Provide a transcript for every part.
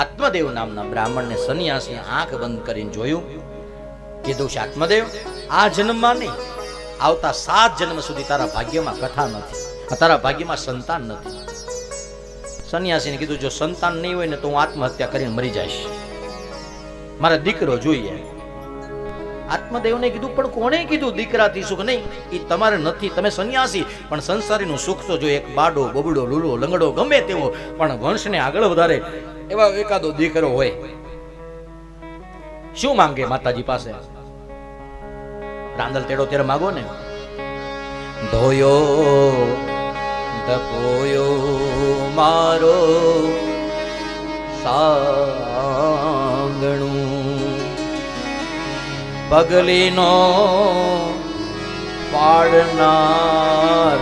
આત્મદેવ નામના બ્રાહ્મણને સન્યાસી આંખ બંધ કરીને જોયું. કીધું છે, આત્મદેવ, આ જન્મમાં નહીં. આવતા સાત જન્મ સુધી તારા ભાગ્યમાં કથા નથી. તારા ભાગ્યમાં સંતાન નથી. સન્યાસીને કીધું, જો સંતાન નહીં હોય ને તો હું આત્મહત્યા કરીને મરી જઈશ. મારે દીકરો જોઈએ. આત્મદેવને કીધું, પણ કોણે કીધું દીકરાથી સુખ નહીં? એ તમારે નથી. તમે સન્યાસી. પણ સંસારીનું સુખ તો જો એક બાડો, બબડો, લૂલો, લંગડો ગમે તેવો. પણ વંશને આગળ વધારે એવા એકાદો દીકરો હોય. શું માંગે માતાજી પાસે? રાંદલ તેડો ત્યારે માગો ને? ધોયો ધપોયો મારો સાંગણું. પગલીનો પાડનાર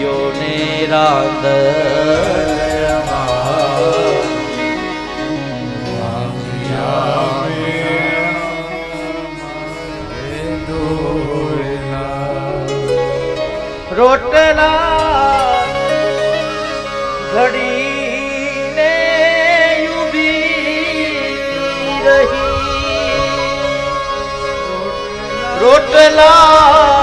યોને રોટલા રોટલા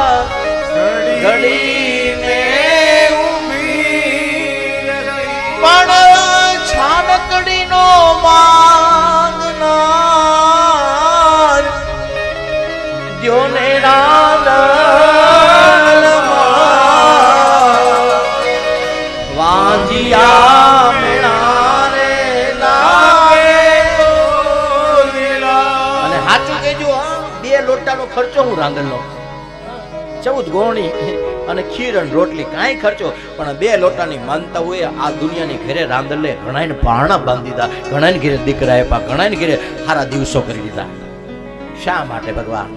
ખર્ચો હું રાંધણનો ચૌદ ગોણી અને ખીર અને રોટલી કાંઈ ખર્ચો, પણ બે લોટાની માનતા હોય આ દુનિયાની ઘરે રાંધણને ઘણાને ભાણા બાંધી દીધા ઘણાને ઘરે દીકરા આપ્યા ઘણાને ઘરે સારા દિવસો કરી દીધા. શા માટે ભગવાન?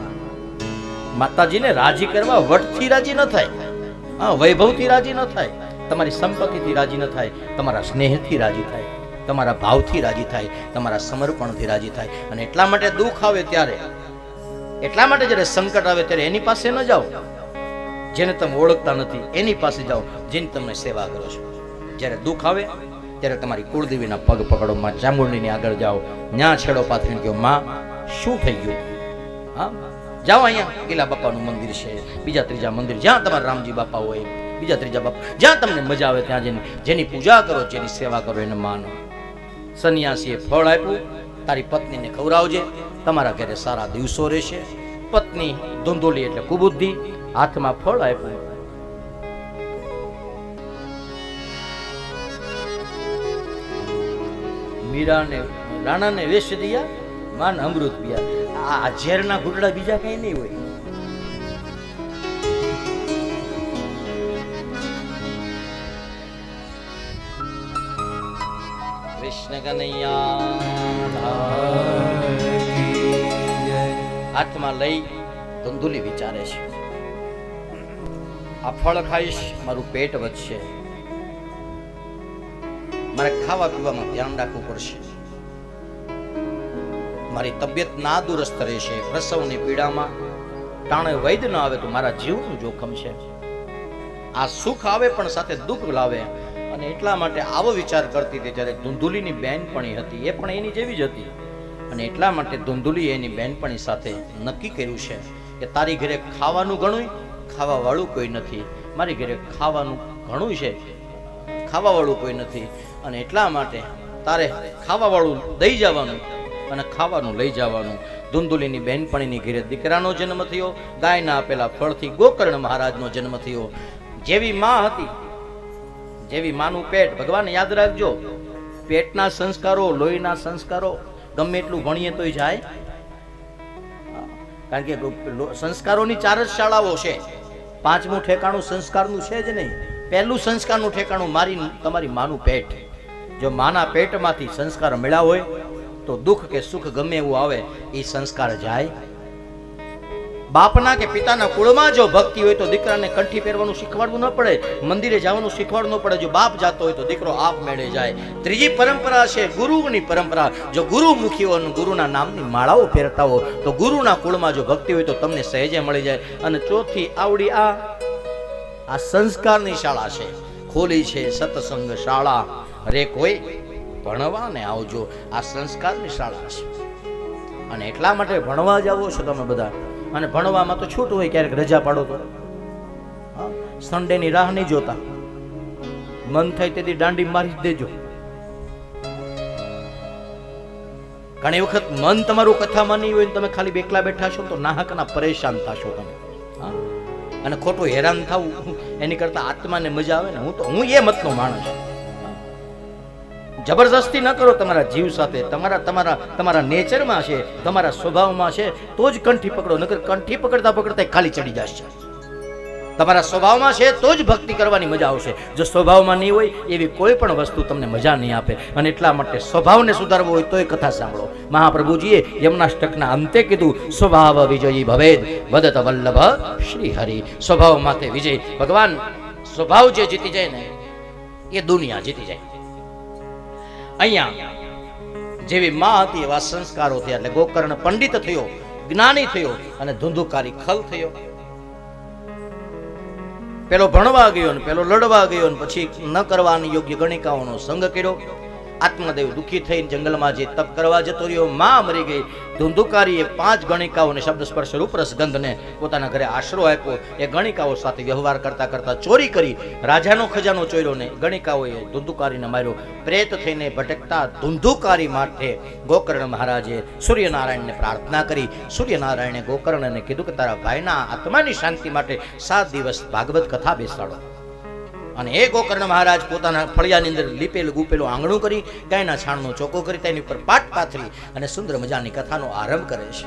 માતાજીને રાજી કરવા વટથી રાજી ન થાય. હા, વૈભવથી રાજી ન થાય. તમારી સંપત્તિથી રાજી ન થાય, તમારા સ્નેહથી રાજી થાય, તમારા ભાવથી રાજી થાય, તમારા સમર્પણથી રાજી થાય. અને એટલા માટે દુઃખ આવે ત્યારે એટલા માટે જ્યારે સંકટ આવે ત્યારે એની પાસે ન જાઓ. જેને તમે ઓળખતા નથી, એની પાસે જાઓ, જેની તમે સેવા કરો છો. જ્યારે દુઃખ આવે, ત્યારે તમારી કુળદેવીના પગ પકડો, માં ચામુંડીની આગળ જાઓ. ન્યા છેડો પાથરીને કહો, માં, શું થઈ ગયું? હા? જાઓ અહીંયા, ગીલા બાપાનું મંદિર છે, બીજા ત્રીજા મંદિર, જ્યાં તમારા રામજી બાપા હોય, બીજા ત્રીજા બાપા, જ્યાં તમને મજા આવે ત્યાં જઈને, જેની પૂજા કરો, જેની સેવા કરો, એને માનો. સન્યાસીએ ફળ આપ્યું, તારી પત્નીને ખવડાવજે તમારા ઘરે સારા દિવસો રહેશે. પત્ની ધુંધોલી એટલે કુબુદ્ધિ, હાથમાં ફળ આપ્યું. મીરાને, રાણાને વેશ દિયા, માન અમૃત પિયા. આ ઝેરના ઘૂંટડા બીજા કઈ નહીં હોય. કૃષ્ણ કનૈયા હાથમાં લઈ ધંધુલી વિચારે છે. આ ફળ ખાઈશ, મારું પેટ વધશે. મારે ખાવા પીવામાં ધ્યાન રાખવું પડશે. મારી તબિયત ના દુરસ્ત રહેશે. પ્રસવની પીડામાં ટાણે વૈદ ન આવે તો મારા જીવનું જોખમ છે. આ સુખ આવે પણ સાથે દુઃખ લાવે. અને એટલા માટે આવો વિચાર કરતી હતી જ્યારે ધુંધુલીની બેનપણી હતી. એ પણ એની જેવી જ હતી. અને એટલા માટે ધુંધુલી એની બહેનપણી સાથે નક્કી કર્યું છે કે તારી ઘરે ખાવાનું ઘણું ખાવાવાળું કોઈ નથી. મારી ઘરે ખાવાનું ઘણું છે, ખાવાવાળું કોઈ નથી. અને એટલા માટે તારે ખાવાવાળું દઈ જવાનું અને ખાવાનું લઈ જવાનું. ધુંધુલીની બહેનપણીની ઘરે દીકરાનો જન્મ થયો, ગાયના આપેલા ફળથી ગોકર્ણ મહારાજનો જન્મ થયો. જેવી માં હતી, જેવી માનું પેટ, ભગવાન યાદ રાખજો, પેટના સંસ્કારો, લોહીના સંસ્કારો ગમે એટલું ભણીએ તોય જાય. કારણ કે સંસ્કારોની ચાર જ શાળાઓ છે. પાંચમું ઠેકાણું સંસ્કારનું છે જ નહીં. પહેલું સંસ્કારનું ઠેકાણું મારી તમારી માનું પેટ. જો માના પેટમાંથી સંસ્કાર મળ્યા હોય, તો દુઃખ કે સુખ ગમે એવું આવે એ સંસ્કાર જાય. બાપના કે પિતાના કુળમાં જો ભક્તિ હોય તો દીકરાને કંઠી પહેરવાનું શીખવાડવું ન પડે, મંદિરે જવાનું શીખવાડવું ન પડે, જો બાપ જાતો હોય તો દીકરો આપ મેળે જાય. ત્રીજી પરંપરા છે ગુરુની પરંપરા. જો ગુરુ મુખીઓ ગુરુના નામની માળાઓ પહેરતા હો તો ગુરુના કુળમાં જો ભક્તિ હોય તો તમને સહેજે મળી જાય. અને ચોથી આવડી આ આ સંસ્કારની શાળા છે. ખોલી છે સત્સંગ શાળા. રે કોઈ ભણવા ને આવજો. આ સંસ્કારની શાળા છે. અને એટલા માટે ભણવા જાવો છો તમે બધા. અને ભણવામાં તો છૂટ હોય ક્યારેક રજા પાડો તો. સન્ડેની રાહ નહીં જોતા. મન થાય તેથી દાંડી મારી દેજો. ઘણી વખત મન તમારું કથામાં નહીં હોય તમે ખાલી બેકલા બેઠા છો તો નાહકના પરેશાન થશો તમે? અને ખોટું હેરાન થવું એની કરતા આત્માને મજા આવે ને હું તો, હું એ મતનો માણસ છું. જબરદસ્તી ન કરો તમારા જીવ સાથે. તમારા તમારા તમારા નેચરમાં છે, તમારા સ્વભાવમાં છે, તો જ કંઠી પકડો, નકર કંઠી પકડતા પકડતા ખાલી ચડી જશે. તમારા સ્વભાવમાં છે, તો જ ભક્તિ કરવાની મજા આવશે. જો સ્વભાવમાં નહીં હોય, એવી કોઈ પણ વસ્તુ તમને મજા નહીં આપે. અને એટલા માટે સ્વભાવને સુધારવો હોય, તોય કથા સાંભળો. મહાપ્રભુજીએ યમનાષ્ટકના અંતે કીધું, સ્વભાવ વિજયી ભવેદ, વદત વલ્લભ શ્રી હરિ સ્વભાવ માથે વિજય. ભગવાન, સ્વભાવ જે જીતી જાય ને, એ દુનિયા જીતી જાય. અહીંયા જેવી માં હતી, એવા સંસ્કારો થયા. એટલે ગોકર્ણ પંડિત થયો, જ્ઞાની થયો અને ધુંધુકારી ખલ થયો. પેલો ભણવા ગયો ને, પેલો લડવા ગયો ને, પછી ન કરવાની યોગ્ય ગણિકાઓનો સંગ કર્યો. આત્મદેવ દુઃખી થઈને જંગલમાં જે તપ કરવા જતો રહ્યો, માં મરી ગઈ. ધુંધુકારીએ પાંચ ગણિકાઓને શબ્દ સ્પર્શ રૂપ ગંધને પોતાના ઘરે આશરો આપ્યો. એ ગણિકાઓ સાથે વ્યવહાર કરતા કરતા ચોરી કરી. રાજાનો ખજાનો ચોર્યો ને ગણિકાઓએ ધુંધુકારીને માર્યો. પ્રેત થઈને ભટકતા ધુંધુકારી માટે ગોકર્ણ મહારાજે સૂર્યનારાયણને પ્રાર્થના કરી. સૂર્યનારાયણે ગોકર્ણને કીધું કે તારા ભાઈના આત્માની શાંતિ માટે સાત દિવસ ભાગવત કથા બેસાડો. અને એ ગોકર્ણ મહારાજ પોતાના ફળિયાની અંદર લીપેલું ગુપેલું આંગણું કરી, ગાયના છાણનો ચોખ્ખો કરી, તેની ઉપર પાટ પાથરી અને સુંદર મજાની કથાનો આરંભ કરે છે.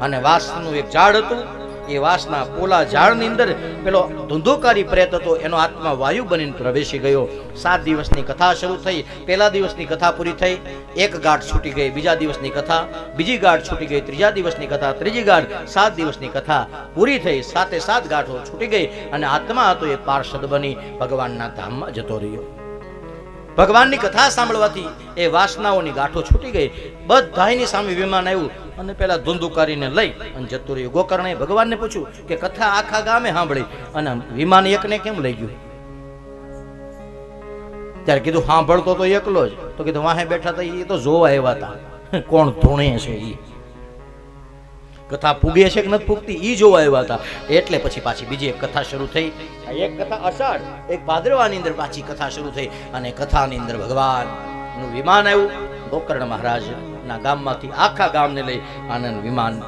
અને વાસનું એક ઝાડ હતું એ વાસના પોલા ઝાડની અંદર પેલો ધુંધુકારી પ્રેત હતો, એનો આત્મા વાયુ બનીને પ્રવેશી ગયો. સાત દિવસની કથા શરૂ થઈ. પહેલા દિવસની કથા પૂરી થઈ. એક ગાંઠ છૂટી ગઈ, બીજા દિવસની કથા. બીજી ગાંઠ છૂટી ગઈ, ત્રીજા દિવસની કથા. ત્રીજી ગાંઠ સાત દિવસની કથા પૂરી થઈ. સાતે સાત ગાંઠો છૂટી ગઈ અને આત્મા હતો એ પાર્ષદ બની. ભગવાનના ધામમાં જતો રહ્યો. ભગવાનની કથા સાંભળવાથી એ વાસનાઓની ગાંઠો છૂટી ગઈ. બધાની સામે વિમાન આવ્યું. અને પેલા ધુંધુકારીને લઈ અને જતું રહ્યું ગોકર્ણે ભગવાનને પૂછ્યું કે કથા આખા ગામે સાંભળી? અને વિમાન એકને કેમ લઈ ગયું? ત્યારે કીધું, સાંભળતો તો એકલો જ. તો કીધું, વાહે બેઠા હતા એ તો જોવા આવ્યા હતા કોણ ધૂણે છે એ કથા પૂગે છે કે નથી પૂગતી એ જોવા આવ્યા હતા એટલે પછી પાછી બીજી એક કથા શરૂ થઈ. એક કથા અષાઢ, એક ભાદરવાની અંદર પાછી કથા શરૂ થઈ. અને કથાની અંદર ભગવાનનું વિમાન આવ્યું, ગોકર્ણ મહારાજ ગામમાંથી આખા ગામને લઈ આનંદ વિમાન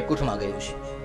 કુઠમાં ગયું છે.